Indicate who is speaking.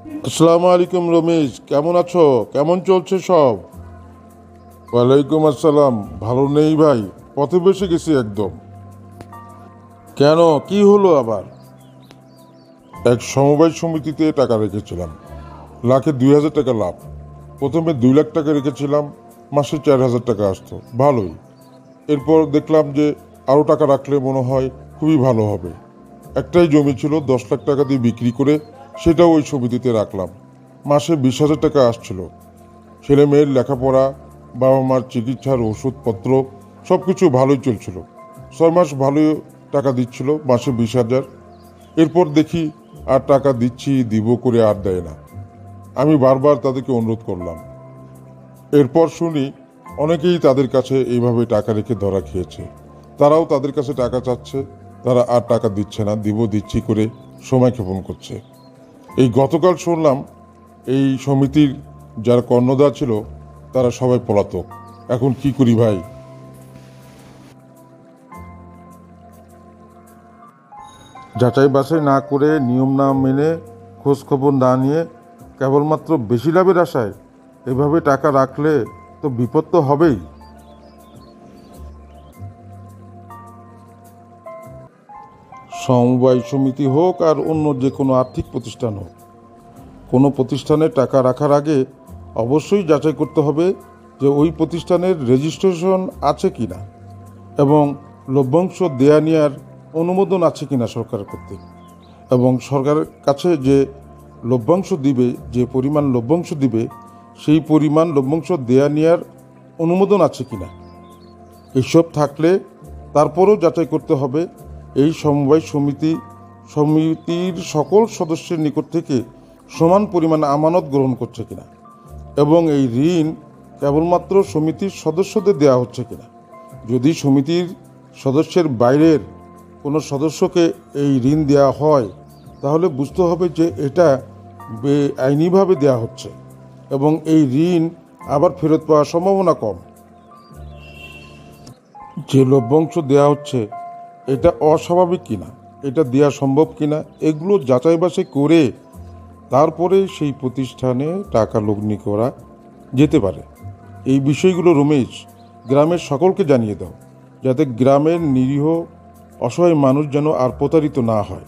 Speaker 1: আসসালামু আলাইকুম রমেশ, কেমন আছো? কেমন চলছে সব? ওয়ালাইকুম আসসালাম, ভালো নেই ভাই, পথে বসে গেছি একদম। কেন, কি হলো আবার? এক সমবায় সমিতিতে টাকা রেখেছিলাম, লাখে দুই হাজার টাকা লাভ। প্রথমে দুই লাখ টাকা রেখেছিলাম, মাসে চার হাজার টাকা আসতো, ভালোই। এরপর দেখলাম যে আরও টাকা রাখলে মনে হয় খুবই ভালো হবে। একটাই জমি ছিল, দশ লাখ টাকা দিয়ে বিক্রি করে সেটাও ওই সমিতিতে রাখলাম। মাসে বিশ হাজার টাকা আসছিল। ছেলে মেয়ের লেখাপড়া, বাবা মার চিকিৎসার ওষুধপত্র সব কিছু ভালোই চলছিল। ছয় মাস ভালোই টাকা দিচ্ছিল, মাসে বিশ হাজার। এরপর দেখি আর টাকা দিচ্ছি, দিব করে আর দেয় না। আমি বারবার তাদেরকে অনুরোধ করলাম। এরপর শুনি অনেকেই তাদের কাছে এইভাবে টাকা রেখে ধরা খেয়েছে। তারাও তাদের কাছে টাকা চাচ্ছে, তারা আর টাকা দিচ্ছে না, দিব দিচ্ছি করে সময় ক্ষেপণ করছে। এই গতকাল শুনলাম এই সমিতির যারা কর্ণধার ছিল, তারা সবাই পলাতক। এখন কি করি ভাই? যাচাই বাছাই না করে নিয়ম না মেনে খোঁজখবর না নিয়ে কেবলমাত্র বেশি লাভের আশায় এভাবে টাকা রাখলে তো বিপদ তো হবেই। সমবায় সমিতি হোক আর অন্য যে কোনো আর্থিক প্রতিষ্ঠান হোক, কোনো প্রতিষ্ঠানে টাকা রাখার আগে অবশ্যই যাচাই করতে হবে যে ওই প্রতিষ্ঠানের রেজিস্ট্রেশন আছে কি না এবং লভ্যাংশ দেয়া নেওয়ার অনুমোদন আছে কি না সরকারের কর্তৃক। এবং সরকারের কাছে যে লভ্যাংশ দিবে, যে পরিমাণ লভ্যাংশ দিবে, সেই পরিমাণ লভ্যাংশ দেয়া নেওয়ার অনুমোদন আছে কি না। এসব থাকলে তারপরেও যাচাই করতে হবে এই সমবায় সমিতি, সমিতির সকল সদস্যের নিকট থেকে সমান পরিমাণ আমানত গ্রহণ করছে কিনা? এবং এই ঋণ কেবলমাত্র সমিতির সদস্যদের দেওয়া হচ্ছে কিনা? যদি সমিতির সদস্যের বাইরের কোনো সদস্যকে এই ঋণ দেওয়া হয়, তাহলে বুঝতে হবে যে এটা বেআইনিভাবে দেওয়া হচ্ছে এবং এই ঋণ আবার ফেরত পাওয়ার সম্ভাবনা কম। যে লভ্যাংশ দেওয়া হচ্ছে এটা অস্বাভাবিক কিনা? এটা দেওয়া সম্ভব কিনা? এগুলো যাচাই বাছাই করে তারপরে সেই প্রতিষ্ঠানে টাকা লগ্নি করা যেতে পারে। এই বিষয়গুলো রমেশ, গ্রামের সকলকে জানিয়ে দাও, যাতে গ্রামের নিরীহ, অসহায় মানুষ যেন আর প্রতারিত না হয়।